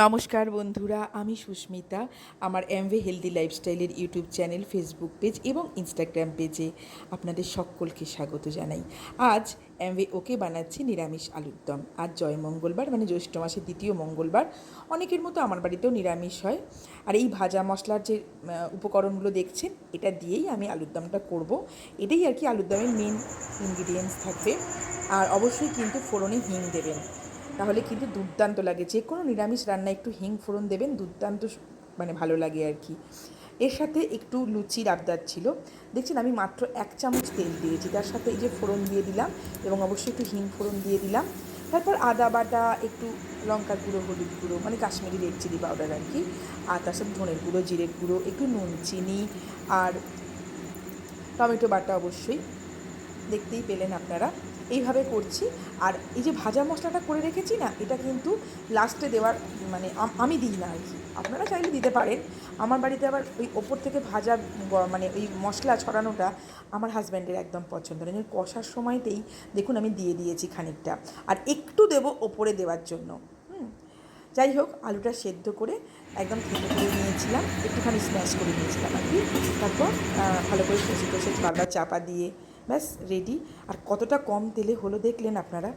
নমস্কার বন্ধুরা, আমি সুস্মিতা, আমার এমভে হেলদি লাইফস্টাইলের ইউটিউব চ্যানেল ফেসবুক পেজ এবং ইনস্টাগ্রাম পেজে আপনাদের সকলকে স্বাগত জানাই। আজ এমভে ওকে বানাচ্ছি নিরামিষ আলুর দম। আজ জয় মঙ্গলবার মানে জ্যৈষ্ঠ মাসের দ্বিতীয় মঙ্গলবার। অনেকের মতো আমার বাড়িতেও নিরামিষ হয়। আর এই ভাজা মশলার যে উপকরণগুলো দেখছেন, এটা দিয়েই আমি আলুর দমটা করব। এটাই আর কি আলুর দমের মেন ইনগ্রিডিয়েন্টস থাকবে। আর অবশ্যই কিন্তু ফোড়নে হিং দেবেন। তাহলে কিন্তু দুর্দান্ত লাগে। যে কোনো নিরামিষ রান্না একটু হিং ফোড়ন দেবেন, দুর্দান্ত মানে ভালো লাগে আর কি। এর সাথে একটু লুচির আবদার ছিল। দেখছেন আমি মাত্র এক চামচ তেল দিয়েছি। তার সাথে এই যে ফোড়ন দিয়ে দিলাম এবং অবশ্যই একটু হিং ফোড়ন দিয়ে দিলাম। তারপর আদা বাটা, একটু লঙ্কার গুঁড়ো, হলুদ গুঁড়ো মানে কাশ্মীরি রেড চিলি পাউডার আর কি। আর তার সাথে ধনের গুঁড়ো, জিরের গুঁড়ো, একটু নুন, চিনি আর টমেটো বাটা অবশ্যই। দেখতেই পেলেন আপনারা। এইভাবে করছি। আর এই যে ভাজা মশলাটা করে রেখেছি না, এটা কিন্তু লাস্টে দেওয়ার মানে আম- দিই না আর কি। আপনারা চাইলে দিতে পারেন। আমার বাড়িতে আবার ওই ওপর থেকে ভাজা মানে ওই মশলা ছড়ানোটা আমার হাজব্যান্ডের একদম পছন্দ জন্য কষার সময়তেই দেখুন আমি দিয়ে দিয়েছি খানিকটা। আর একটু দেবো ওপরে দেওয়ার জন্য। যাই হোক, আলুটা সেদ্ধ করে একদম থেতো করে নিয়েছিলাম। একটুখানি স্ম্যাশ করে নিয়েছিলাম আর কি। তারপর ভালো করে কষে কষে বারবার চাপা দিয়ে ব্যাস রেডি আর কতটা কম তেলে হলো দেখলেন আপনারা?